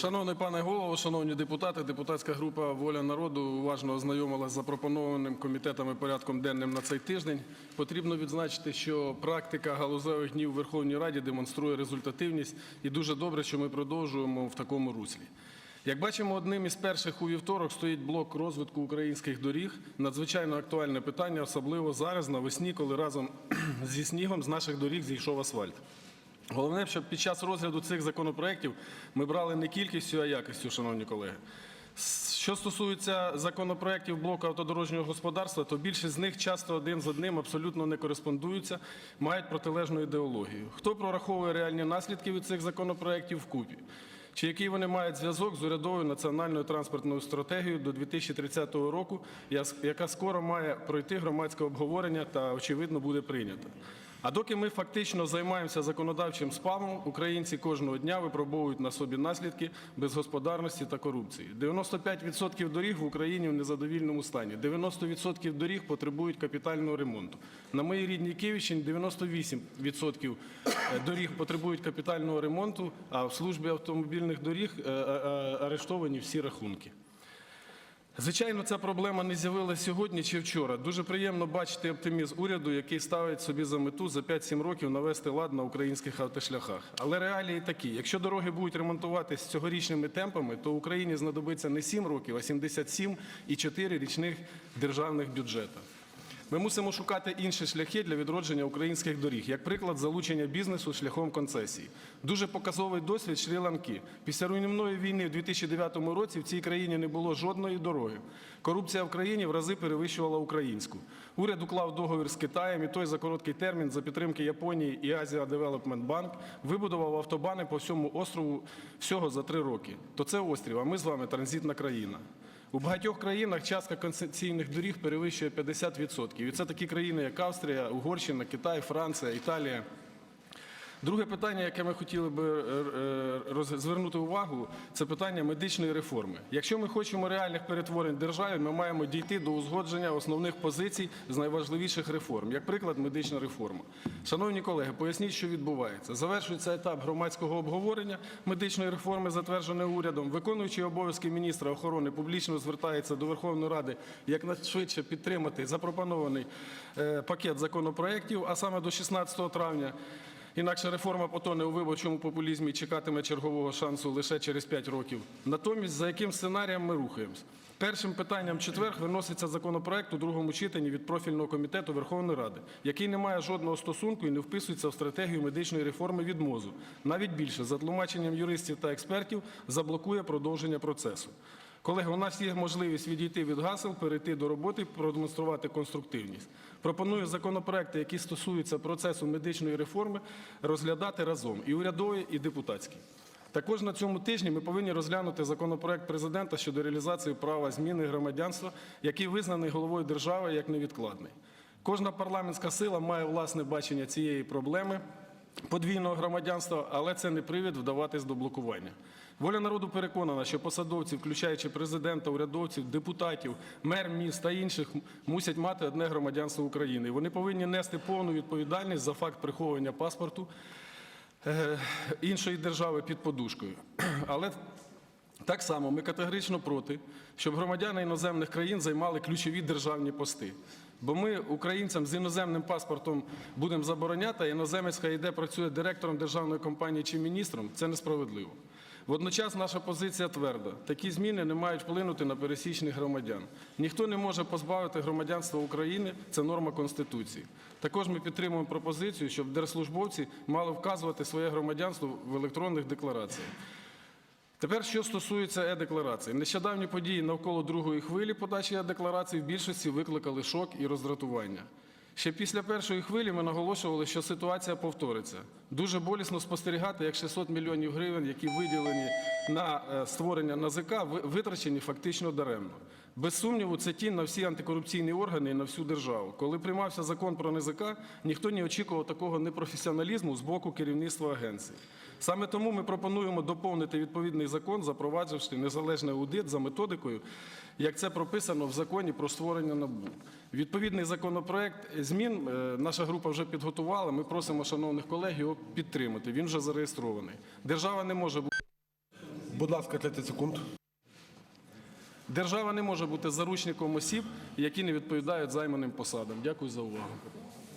Шановний пане голово, шановні депутати, депутатська група Воля народу уважно ознайомилася з запропонованим комітетами порядком денним на цей тиждень. Потрібно відзначити, що практика галузевих днів в Верховній Раді демонструє результативність, і дуже добре, що ми продовжуємо в такому руслі. Як бачимо, одним із перших у вівторок стоїть блок розвитку українських доріг. Надзвичайно актуальне питання, особливо зараз навесні, коли разом зі снігом з наших доріг зійшов асфальт. Головне, щоб під час розгляду цих законопроєктів ми брали не кількістю, а якістю, шановні колеги. Що стосується законопроєктів блоку автодорожнього господарства, то більшість з них часто один з одним абсолютно не кореспондуються, мають протилежну ідеологію. Хто прораховує реальні наслідки від цих законопроєктів вкупі? Чи який вони мають зв'язок з урядовою національною транспортною стратегією до 2030 року, яка скоро має пройти громадське обговорення та, очевидно, буде прийнята? А доки ми фактично займаємося законодавчим спамом, українці кожного дня випробовують на собі наслідки безгосподарності та корупції. 95% доріг в Україні в незадовільному стані. 90% доріг потребують капітального ремонту. На моїй рідній Київщині 98% доріг потребують капітального ремонту, а в службі автомобільних доріг е, е, е, арештовані всі рахунки. Звичайно, ця проблема не з'явилася сьогодні чи вчора. Дуже приємно бачити оптимізм уряду, який ставить собі за мету за 5-7 років навести лад на українських автошляхах. Але реалії такі: якщо дороги будуть ремонтуватись цьогорічними темпами, то Україні знадобиться не 7 років, а 77 і 4 річних державних бюджетів. Ми мусимо шукати інші шляхи для відродження українських доріг, як приклад залучення бізнесу шляхом концесій. Дуже показовий досвід Шрі-Ланки. Після руйнівної війни в 2009 році в цій країні не було жодної дороги. Корупція в країні в рази перевищувала українську. Уряд уклав договір з Китаєм, і той за короткий термін за підтримки Японії і Asia Development Bank вибудував автобани по всьому острову всього за три роки. То це острів, а ми з вами транзитна країна. У багатьох країнах частка концесійних доріг перевищує 50%. І це такі країни, як Австрія, Угорщина, Китай, Франція, Італія. Друге питання, яке ми хотіли би е, е, звернути увагу, це питання медичної реформи. Якщо ми хочемо реальних перетворень в державі, ми маємо дійти до узгодження основних позицій з найважливіших реформ, як приклад, медична реформа. Шановні колеги, поясніть, що відбувається. Завершується етап громадського обговорення медичної реформи, затвердженої урядом. Виконуючий обов'язки міністра охорони публічно звертається до Верховної Ради якнайшвидше підтримати запропонований е, пакет законопроєктів, а саме до 16 травня. Інакше реформа потоне у виборчому популізмі і чекатиме чергового шансу лише через 5 років. Натомість, за яким сценарієм ми рухаємось? Першим питанням в четвер виноситься законопроект у другому читанні від профільного комітету Верховної Ради, який не має жодного стосунку і не вписується в стратегію медичної реформи від МОЗу. Навіть більше, за тлумаченням юристів та експертів, заблокує продовження процесу. Колеги, у нас є можливість відійти від гасел, перейти до роботи, продемонструвати конструктивність. Пропоную законопроекти, які стосуються процесу медичної реформи, розглядати разом і урядові, і депутатські. Також на цьому тижні ми повинні розглянути законопроект президента щодо реалізації права зміни громадянства, який визнаний головою держави як невідкладний. Кожна парламентська сила має власне бачення цієї проблеми подвійного громадянства, але це не привід вдаватись до блокування. Воля народу переконана, що посадовці, включаючи президента, урядовців, депутатів, мер міст та інших, мусять мати одне громадянство України. Вони повинні нести повну відповідальність за факт приховування паспорту е, іншої держави під подушкою. Але так само ми категорично проти, щоб громадяни іноземних країн займали ключові державні пости. Бо ми українцям з іноземним паспортом будемо забороняти, а іноземець хай йде працює директором державної компанії чи міністром. Це несправедливо. Водночас наша позиція тверда: такі зміни не мають вплинути на пересічних громадян. Ніхто не може позбавити громадянства України, це норма Конституції. Також ми підтримуємо пропозицію, щоб держслужбовці мали вказувати своє громадянство в електронних деклараціях. Тепер, що стосується е-декларації. Нещодавні події навколо другої хвилі подачі е-декларацій в більшості викликали шок і роздратування. Ще після першої хвилі ми наголошували, що ситуація повториться. Дуже болісно спостерігати, як 600 мільйонів гривень, які виділені на е, створення НАЗК, витрачені фактично даремно. Без сумніву, це тінь на всі антикорупційні органи і на всю державу. Коли приймався закон про НАЗК, ніхто не очікував такого непрофесіоналізму з боку керівництва агенції. Саме тому ми пропонуємо доповнити відповідний закон, запровадживши незалежний аудит за методикою, як це прописано в законі про створення НАБУ. Відповідний законопроект змін е, наша група вже підготувала. Ми просимо шановних колег його підтримати. Він вже зареєстрований. Держава не може бути Будь ласка, 30 секунд. Держава не може бути заручником осіб, які не відповідають займаним посадам. Дякую за увагу.